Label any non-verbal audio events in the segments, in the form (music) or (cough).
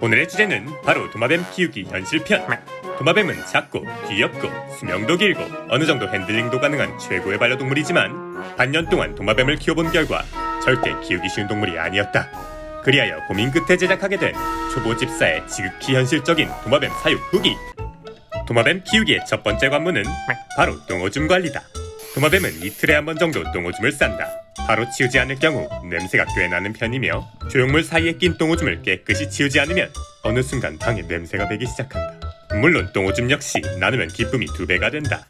오늘의 주제는 바로 도마뱀 키우기 현실편. 도마뱀은 작고 귀엽고 수명도 길고 어느 정도 핸들링도 가능한 최고의 반려동물이지만 반년 동안 도마뱀을 키워본 결과 절대 키우기 쉬운 동물이 아니었다. 그리하여 고민 끝에 제작하게 된 초보 집사의 지극히 현실적인 도마뱀 사육 후기. 도마뱀 키우기의 첫 번째 관문은 바로 똥오줌 관리다. 도마뱀은 이틀에 한 번 정도 똥오줌을 싼다. 바로 치우지 않을 경우 냄새가 꽤 나는 편이며 조형물 사이에 낀 똥오줌을 깨끗이 치우지 않으면 어느 순간 방에 냄새가 배기 시작한다. 물론 똥오줌 역시 나누면 기쁨이 두 배가 된다.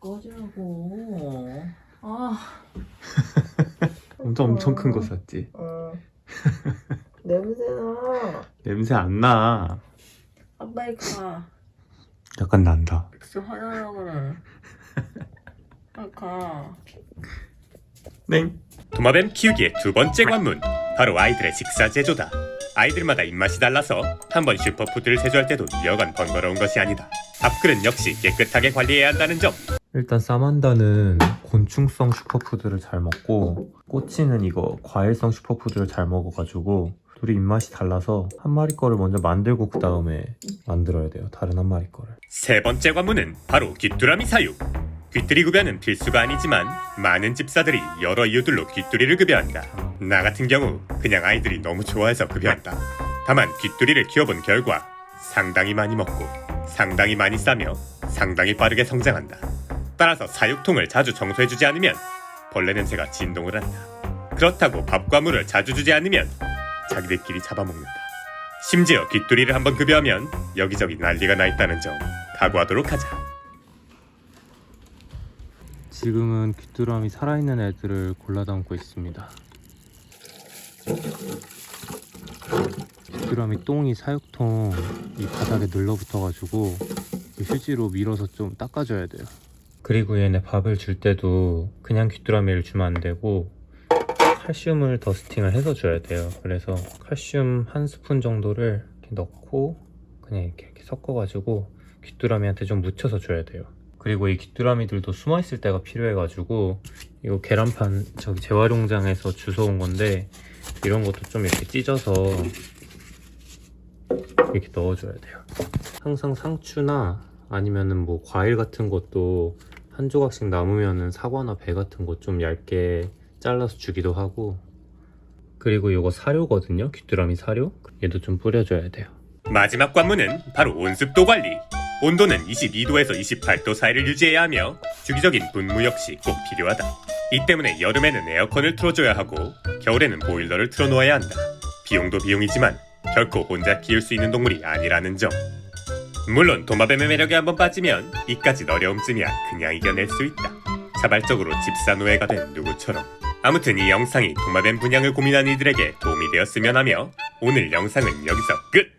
꺼지라고. 아. (laughs) 엄청 엄청 큰 거 샀지. 어. 냄새나. 냄새 안 나. 아, 빨리 가. 약간 난다. 진짜 화나려 그래. (laughs) 빨리 가. 땡. 도마뱀 키우기의 두 번째 관문 바로 아이들의 식사 제조다. 아이들마다 입맛이 달라서 한 번 슈퍼푸드를 제조할 때도 여간 번거로운 것이 아니다. 밥그릇 역시 깨끗하게 관리해야 한다는 점. 일단 사만다는 곤충성 슈퍼푸드를 잘 먹고 꼬치는 이거 과일성 슈퍼푸드를 잘 먹어가지고 둘이 입맛이 달라서 한 마리 거를 먼저 만들고 그 다음에 만들어야 돼요. 다른 한 마리 거를. 세 번째 관문은 바로 귀뚜라미 사육. 귀뚜리 급여는 필수가 아니지만 많은 집사들이 여러 이유들로 귀뚜리를 급여한다. 나 같은 경우 그냥 아이들이 너무 좋아해서 급여한다. 다만 귀뚜리를 키워본 결과 상당히 많이 먹고 상당히 많이 싸며 상당히 빠르게 성장한다. 따라서 사육통을 자주 청소해주지 않으면 벌레 냄새가 진동을 한다. 그렇다고 밥과 물을 자주 주지 않으면 자기들끼리 잡아먹는다. 심지어 귀뚜리를 한번 급여하면 여기저기 난리가 나 있다는 점 각오하도록 하자. 지금은 귀뚜라미 살아있는 애들을 골라 담고 있습니다. 귀뚜라미 똥이 사육통 이 바닥에 늘러붙어 가지고 이 휴지로 밀어서 좀 닦아줘야 돼요. 그리고 얘네 밥을 줄 때도 그냥 귀뚜라미를 주면 안 되고 칼슘을 더스팅을 해서 줘야 돼요. 그래서 칼슘 한 스푼 정도를 이렇게 넣고 그냥 이렇게, 이렇게 섞어 가지고 귀뚜라미한테 좀 묻혀서 줘야 돼요. 그리고 이 귀뚜라미들도 숨어 있을 때가 필요해가지고 이거 계란판 저기 재활용장에서 주워온 건데 이런 것도 좀 이렇게 찢어서 이렇게 넣어줘야 돼요. 항상 상추나 아니면은 뭐 과일 같은 것도 한 조각씩 남으면은 사과나 배 같은 거 좀 얇게 잘라서 주기도 하고 그리고 이거 사료거든요. 귀뚜라미 사료. 얘도 좀 뿌려줘야 돼요. 마지막 관문은 바로 온습도 관리. 온도는 22도에서 28도 사이를 유지해야 하며 주기적인 분무 역시 꼭 필요하다. 이 때문에 여름에는 에어컨을 틀어줘야 하고 겨울에는 보일러를 틀어놓아야 한다. 비용도 비용이지만 결코 혼자 키울 수 있는 동물이 아니라는 점. 물론 도마뱀의 매력에 한번 빠지면 이까진 어려움쯤이야 그냥 이겨낼 수 있다. 자발적으로 집사 노예가 된 누구처럼. 아무튼 이 영상이 도마뱀 분양을 고민하는 이들에게 도움이 되었으면 하며 오늘 영상은 여기서 끝!